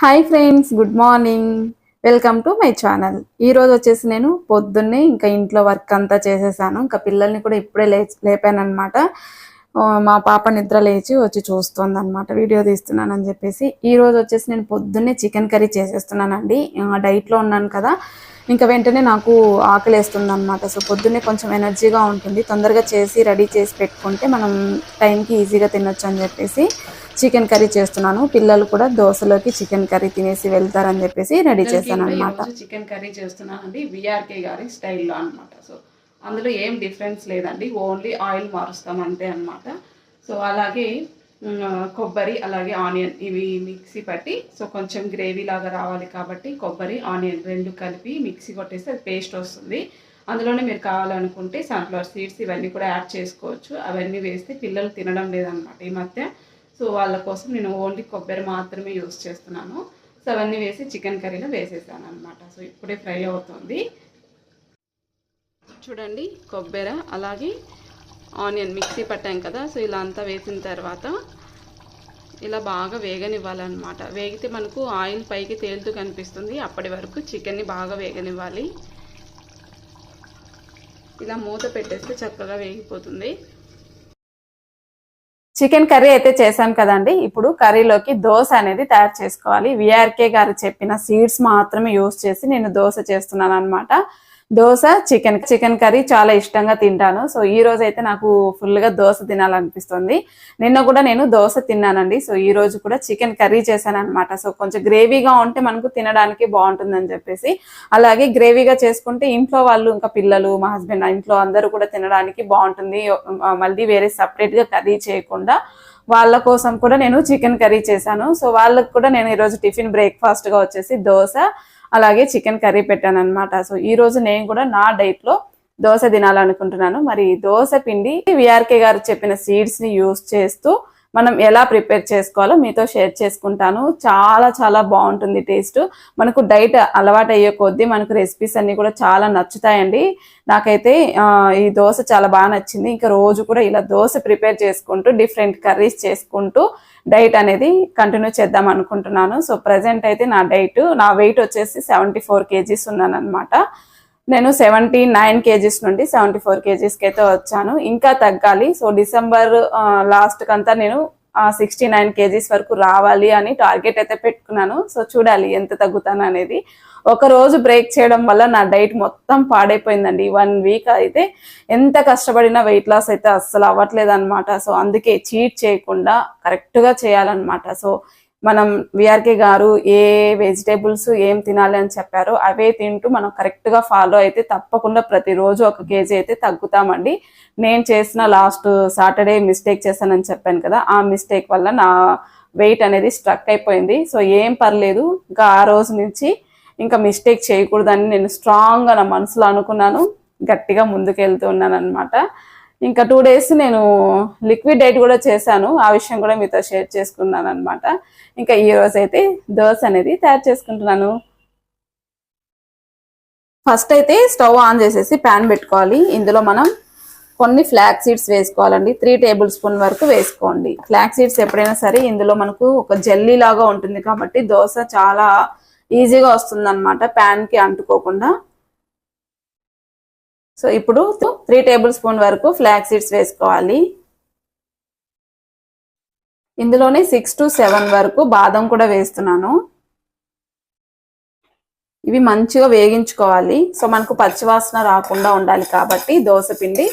Hi friends good morning. Welcome to my channel. ఈరోజు వచ్చేసి నేను పొద్దున్నే ఇంకా ఇంట్లో వర్క్ అంతా చేసేసాను. ఇంకా పిల్లల్ని కూడా ఇప్పుడే లే లేపాను అనమాట మా పాప నిద్ర లేచి వచ్చి చూస్తుంది అనమాట వీడియో తీస్తున్నాను అని చెప్పేసి ఈరోజు వచ్చేసి నేను పొద్దున్నే చికెన్ కర్రీ చేసేస్తున్నానండి. డైట్లో ఉన్నాను కదా. ఇంకా వెంటనే నాకు ఆకలిస్తుంది అనమాట సో పొద్దున్నే కొంచెం ఎనర్జీగా ఉంటుంది. తొందరగా చేసి రెడీ చేసి పెట్టుకుంటే మనం టైంకి ఈజీగా తినొచ్చు అని చెప్పేసి. చికెన్ కర్రీ చేస్తున్నాను. పిల్లలు కూడా దోశలోకి చికెన్ కర్రీ తినేసి వెళ్తారని చెప్పేసి రెడీ చేశాను అనమాట చికెన్ కర్రీ చేస్తున్నానండి. విఆర్కే గారి స్టైల్లో అన్నమాట. సో అందులో ఏం డిఫరెన్స్ లేదండి. ఓన్లీ ఆయిల్ మారుస్తాం అంతే అన్నమాట. సో అలాగే కొబ్బరి అలాగే ఆనియన్ ఇవి మిక్సీ పట్టి సో కొంచెం గ్రేవీ లాగా రావాలి కాబట్టి కొబ్బరి ఆనియన్ రెండు కలిపి మిక్సీ కొట్టేస్తే అది పేస్ట్ వస్తుంది. అందులోనే మీరు కావాలనుకుంటే సన్ఫ్లవర్ సీడ్స్ ఇవన్నీ కూడా యాడ్ చేసుకోవచ్చు. అవన్నీ వేస్తే పిల్లలు తినడం లేదనమాట ఈ మధ్య. సో వాళ్ళ కోసం నేను ఓన్లీ కొబ్బరి మాత్రమే యూస్ చేస్తున్నాను. సో అవన్నీ వేసి చికెన్ కర్రీలో వేసేసాను అనమాట సో ఇప్పుడే ఫ్రై అవుతుంది. చూడండి కొబ్బరి అలాగే ఆనియన్ మిక్సీ పట్టాం కదా సో ఇలా అంతా వేసిన తర్వాత ఇలా బాగా వేగనివ్వాలన్నమాట. వేగితే మనకు ఆయిల్ పైకి తేలుతూ కనిపిస్తుంది. అప్పటి వరకు చికెన్ని బాగా వేగనివ్వాలి. ఇలా మూత పెట్టేస్తే చక్కగా వేగిపోతుంది. చికెన్ కర్రీ అయితే చేశాను కదండి. ఇప్పుడు కర్రీలోకి దోశ అనేది తయారు చేసుకోవాలి. విఆర్కే గారు చెప్పిన సీడ్స్ మాత్రమే యూస్ చేసి నేను దోశ చేస్తున్నాను అనమాట దోశ చికెన్ చికెన్ కర్రీ చాలా ఇష్టంగా తింటాను. సో ఈ రోజు అయితే నాకు ఫుల్గా దోశ తినాలనిపిస్తుంది. నిన్న కూడా నేను దోశ తిన్నానండి. సో ఈ రోజు కూడా చికెన్ కర్రీ చేశాను అనమాట సో కొంచెం గ్రేవీగా ఉంటే మనకు తినడానికి బాగుంటుందని చెప్పేసి. అలాగే గ్రేవీగా చేసుకుంటే ఇంట్లో వాళ్ళు ఇంకా పిల్లలు మా హస్బెండ్ ఇంట్లో అందరూ కూడా తినడానికి బాగుంటుంది. మళ్ళీ వేరే సపరేట్గా కర్రీ చేయకుండా వాళ్ళ కోసం కూడా నేను చికెన్ కర్రీ చేశాను. సో వాళ్ళకి కూడా నేను ఈరోజు టిఫిన్ బ్రేక్ఫాస్ట్గా వచ్చేసి దోశ అలాగే చికెన్ కర్రీ పెట్టాను అనమాట సో ఈ రోజు నేను కూడా నా డైట్లో దోశ తినాలనుకుంటున్నాను. మరి దోశ పిండి విఆర్కే గారు చెప్పిన సీడ్స్ని యూస్ చేస్తూ మనం ఎలా ప్రిపేర్ చేసుకోవాలో మీతో షేర్ చేసుకుంటాను. చాలా చాలా బాగుంటుంది టేస్ట్. మనకు డైట్ అలవాటు అయ్యే కొద్దీ మనకు రెసిపీస్ అన్నీ కూడా చాలా నచ్చుతాయండి. నాకైతే ఈ దోశ చాలా బాగా నచ్చింది. ఇంకా రోజు కూడా ఇలా దోశ ప్రిపేర్ చేసుకుంటూ డిఫరెంట్ కర్రీస్ చేసుకుంటూ డైట్ అనేది కంటిన్యూ చేద్దాం అనుకుంటున్నాను. సో ప్రజెంట్ అయితే నా డైట్ నా వెయిట్ వచ్చేసి సెవెంటీ ఫోర్ కేజీస్ ఉన్నాను అనమాట నేను సెవెంటీ నైన్ కేజీస్ నుండి సెవెంటీ ఫోర్ కేజీస్కి అయితే వచ్చాను. ఇంకా తగ్గాలి. సో డిసెంబర్ లాస్ట్ కంతా నేను సిక్స్టీ నైన్ కేజీస్ వరకు రావాలి అని టార్గెట్ అయితే పెట్టుకున్నాను. సో చూడాలి ఎంత తగ్గుతాను అనేది. ఒక రోజు బ్రేక్ చేయడం వల్ల నా డైట్ మొత్తం పాడైపోయిందండి. వన్ వీక్ అయితే ఎంత కష్టపడినా వెయిట్ లాస్ అయితే అస్సలు అవ్వట్లేదు అనమాట సో అందుకే చీట్ చేయకుండా కరెక్ట్గా చేయాలన్నమాట. సో మనం విఆర్కే గారు ఏ వెజిటేబుల్స్ ఏం తినాలి అని చెప్పారో అవే తింటూ మనం కరెక్ట్గా ఫాలో అయితే తప్పకుండా ప్రతిరోజు ఒక కేజీ అయితే తగ్గుతామండి. నేను చేసిన లాస్ట్ సాటర్డే మిస్టేక్ చేశానని చెప్పాను కదా ఆ మిస్టేక్ వల్ల నా వెయిట్ అనేది స్ట్రక్ అయిపోయింది. సో ఏం పర్లేదు ఇంకా ఆ రోజు నుంచి ఇంకా మిస్టేక్ చేయకూడదని నేను స్ట్రాంగ్గా నా మనసులో అనుకున్నాను. గట్టిగా ముందుకు వెళ్తూ ఉన్నాను అనమాట ఇంకా టూ డేస్ నేను లిక్విడ్ డైట్ కూడా చేశాను. ఆ విషయం కూడా మీతో షేర్ చేసుకున్నాను అనమాట ఇంకా ఈ రోజు అయితే దోశ అనేది తయారు చేసుకుంటున్నాను. ఫస్ట్ అయితే స్టవ్ ఆన్ చేసేసి ప్యాన్ పెట్టుకోవాలి. ఇందులో మనం కొన్ని ఫ్లాక్ సీడ్స్ వేసుకోవాలండి. త్రీ టేబుల్ స్పూన్ వరకు వేసుకోండి. ఫ్లాక్ సీడ్స్ ఎప్పుడైనా సరే ఇందులో మనకు ఒక జల్లీ లాగా ఉంటుంది కాబట్టి దోశ చాలా ఈజీగా వస్తుంది అనమాట ప్యాన్కి అంటుకోకుండా సో ఇప్పుడు త్రీ టేబుల్ స్పూన్ వరకు ఫ్లాక్ సీడ్స్ వేసుకోవాలి. ఇందులోనే సిక్స్ టు సెవెన్ వరకు బాదం కూడా వేస్తున్నాను. ఇవి మంచిగా వేగించుకోవాలి. సో మనకు పచ్చివాసన రాకుండా ఉండాలి కాబట్టి దోశ పిండి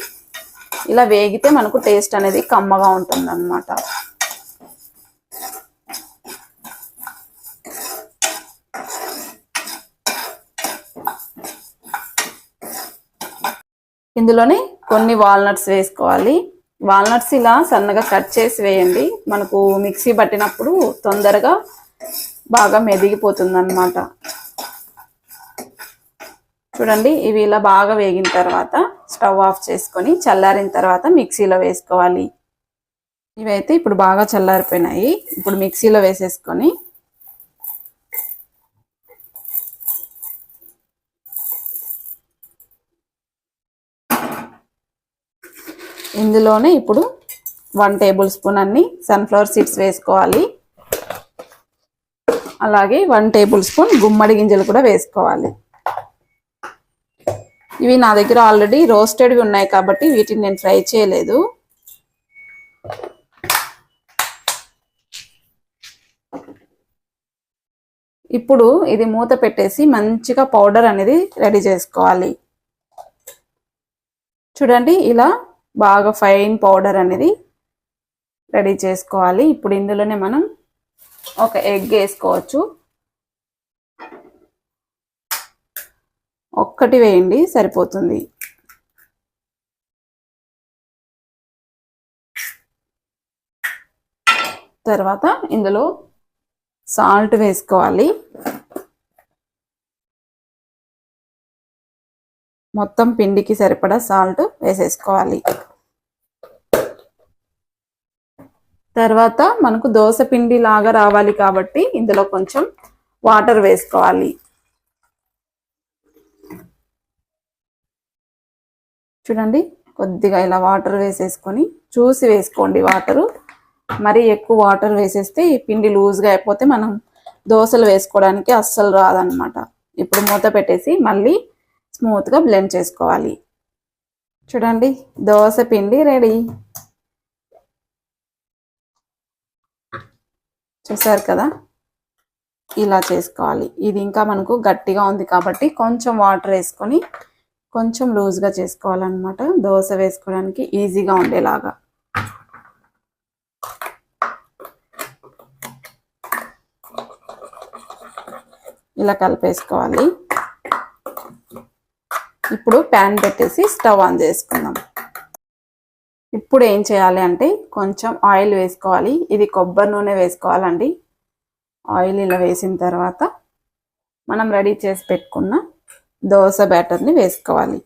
ఇలా వేగితే మనకు టేస్ట్ అనేది కమ్మగా ఉంటుంది అన్నమాట ఇందులోనే కొన్ని వాల్నట్స్ వేసుకోవాలి. వాల్నట్స్ ఇలా సన్నగా కట్ చేసి వేయండి. మనకు మిక్సీ పట్టినప్పుడు తొందరగా బాగా మెదిగిపోతుంది అనమాట చూడండి ఇవి ఇలా బాగా వేగిన తర్వాత స్టవ్ ఆఫ్ చేసుకొని చల్లారిన తర్వాత మిక్సీలో వేసుకోవాలి. ఇవైతే ఇప్పుడు బాగా చల్లారిపోయినాయి. ఇప్పుడు మిక్సీలో వేసేసుకొని ఇందులోనే ఇప్పుడు వన్ టేబుల్ స్పూన్ అన్ని సన్ఫ్లవర్ సీడ్స్ వేసుకోవాలి. అలాగే వన్ టేబుల్ స్పూన్ గుమ్మడి గింజలు కూడా వేసుకోవాలి. ఇవి నా దగ్గర ఆల్రెడీ రోస్టెడ్వి ఉన్నాయి కాబట్టి వీటిని నేను ఫ్రై చేయలేదు. ఇప్పుడు ఇది మూత పెట్టేసి మంచిగా పౌడర్ అనేది రెడీ చేసుకోవాలి. చూడండి ఇలా బాగా ఫైన్ పౌడర్ అనేది రెడీ చేసుకోవాలి. ఇప్పుడు ఇందులోనే మనం ఒక ఎగ్ వేసుకోవచ్చు. ఒక్కటి వేయండి సరిపోతుంది. తర్వాత ఇందులో సాల్ట్ వేసుకోవాలి. మొత్తం పిండికి సరిపడా సాల్ట్ వేసేసుకోవాలి. తర్వాత మనకు దోశ పిండి లాగా రావాలి కాబట్టి ఇందులో కొంచెం వాటర్ వేసుకోవాలి. చూడండి కొద్దిగా ఇలా వాటర్ వేసేసుకొని చూసి వేసుకోండి వాటరు. మరి ఎక్కువ వాటర్ వేసేస్తే ఈ పిండి లూజ్గా అయిపోతే మనం దోశలు వేసుకోవడానికి అస్సలు రాదనమాట ఇప్పుడు మూత పెట్టేసి మళ్ళీ స్మూత్గా బ్లెండ్ చేసుకోవాలి. చూడండి దోశ పిండి రెడీ. చూసారు కదా? ఇలా చేసుకోవాలి. ఇది ఇంకా మనకు గట్టిగా ఉంది కాబట్టి కొంచెం వాటర్ వేసుకొని కొంచెం లూజ్గా చేసుకోవాలన్నమాట. దోశ వేసుకోవడానికి ఈజీగా ఉండేలాగా. ఇలా కలిపేసుకోవాలి. ఇప్పుడు ప్యాన్ పెట్టేసి స్టవ్ ఆన్ చేసుకుందాం. ఇప్పుడు ఏం చేయాలి అంటే కొంచెం ఆయిల్ వేసుకోవాలి. ఇది కొబ్బరి నూనె వేసుకోవాలండి. ఆయిల్ ఇలా వేసిన తర్వాత మనం రెడీ చేసి పెట్టుకున్న దోశ బ్యాటర్ని వేసుకోవాలి.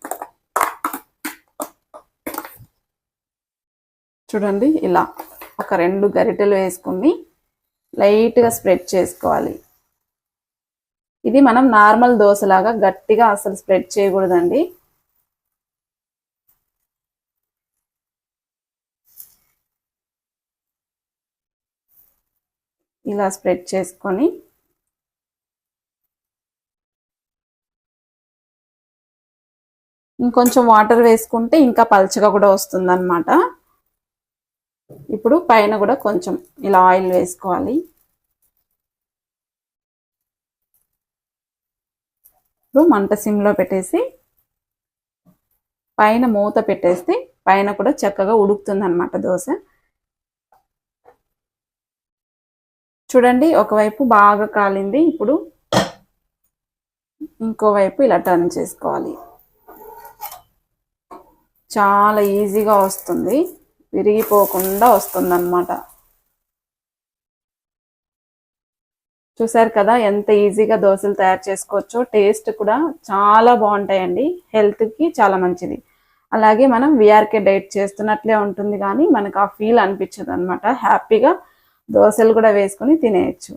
చూడండి ఇలా ఒక రెండు గరిటెలు వేసుకుని లైట్గా స్ప్రెడ్ చేసుకోవాలి. ఇది మనం నార్మల్ దోశలాగా గట్టిగా అసలు స్ప్రెడ్ చేయకూడదండి. ఇలా స్ప్రెడ్ చేసుకొని ఇంకొంచెం వాటర్ వేసుకుంటే ఇంకా పల్చగా కూడా వస్తుందన్నమాట. ఇప్పుడు పైన కూడా కొంచెం ఇలా ఆయిల్ వేసుకోవాలి. ఇప్పుడు మంట సిమ్లో పెట్టేసి పైన మూత పెట్టేస్తే పైన కూడా చక్కగా ఉడుకుతుంది అనమాట దోశ. చూడండి ఒకవైపు బాగా కాలింది ఇప్పుడు ఇంకోవైపు ఇలా టర్న్ చేసుకోవాలి. చాలా ఈజీగా వస్తుంది విరిగిపోకుండా వస్తుంది అన్నమాట చూసారు కదా ఎంత ఈజీగా దోశలు తయారు చేసుకోవచ్చో టేస్ట్ కూడా చాలా బాగుంటాయండి హెల్త్కి చాలా మంచిది. అలాగే మనం విఆర్కే డైట్ చేస్తున్నట్లే ఉంటుంది కానీ మనకు ఆ ఫీల్ అనిపించదు అనమాట హ్యాపీగా దోశలు కూడా వేసుకొని తినేయచ్చు.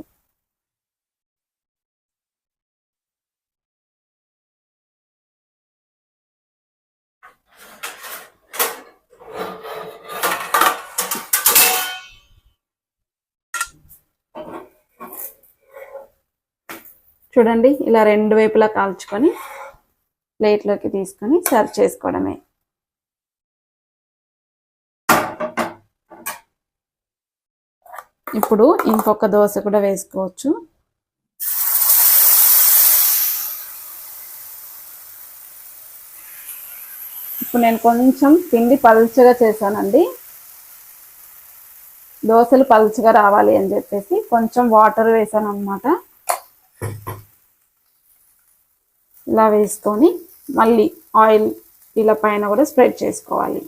చూడండి ఇలా రెండు వైపులా కాల్చుకొని ప్లేట్లోకి తీసుకొని సర్వ్ చేసుకోవడమే. ఇప్పుడు ఇంకొక దోశ కూడా వేసుకోవచ్చు. ఇప్పుడు నేను కొంచెం పిండి పలుచగా చేశానండి. దోశలు పలుచగా రావాలి అని చెప్పేసి కొంచెం వాటర్ వేసాను అనమాట ఇలా వేసుకొని మళ్ళీ ఆయిల్ ఇలా పైన కూడా స్ప్రెడ్ చేసుకోవాలి.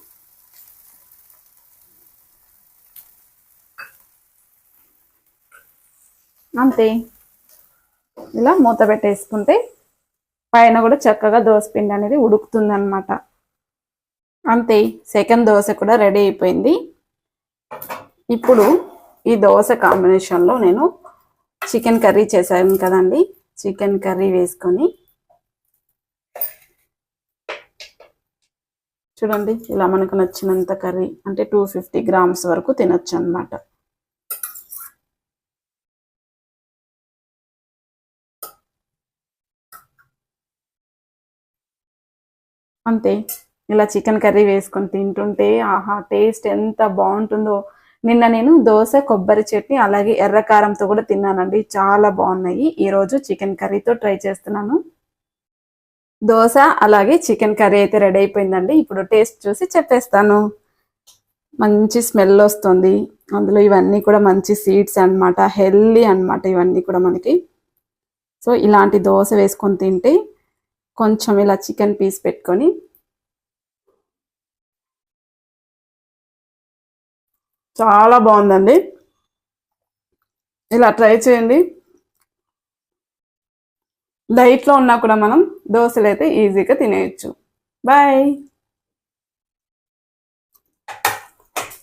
అంతే. ఇలా మూత పెట్టేసుకుంటే పైన కూడా చక్కగా దోశ పిండి అనేది ఉడుకుతుంది అనమాట అంతే సెకండ్ దోశ కూడా రెడీ అయిపోయింది. ఇప్పుడు ఈ దోశ కాంబినేషన్లో నేను చికెన్ కర్రీ చేశాను కదండి. చికెన్ కర్రీ వేసుకొని చూడండి ఇలా మనకు నచ్చినంత కర్రీ అంటే టూ ఫిఫ్టీ గ్రామ్స్ వరకు తినొచ్చు అనమాట అంతే. ఇలా చికెన్ కర్రీ వేసుకొని తింటుంటే ఆహా టేస్ట్ ఎంత బాగుంటుందో. నిన్న నేను దోశ కొబ్బరి చట్నీ అలాగే ఎర్ర కారంతో కూడా తిన్నానండి. చాలా బాగున్నాయి. ఈరోజు చికెన్ కర్రీతో ట్రై చేస్తున్నాను. దోశ అలాగే చికెన్ కర్రీ అయితే రెడీ అయిపోయిందండి. ఇప్పుడు టేస్ట్ చూసి చెప్పేస్తాను. మంచి స్మెల్ వస్తుంది. అందులో ఇవన్నీ కూడా మంచి సీడ్స్ అన్నమాట. హెల్దీ అన్నమాట ఇవన్నీ కూడా మనకి. సో ఇలాంటి దోశ వేసుకొని తింటే కొంచెం ఇలా చికెన్ పీస్ పెట్టుకొని చాలా బాగుందండి. ఇలా ట్రై చేయండి. డైట్లో ఉన్నా కూడా మనం దోశలు అయితే ఈజీగా తినేయచ్చు. బాయ్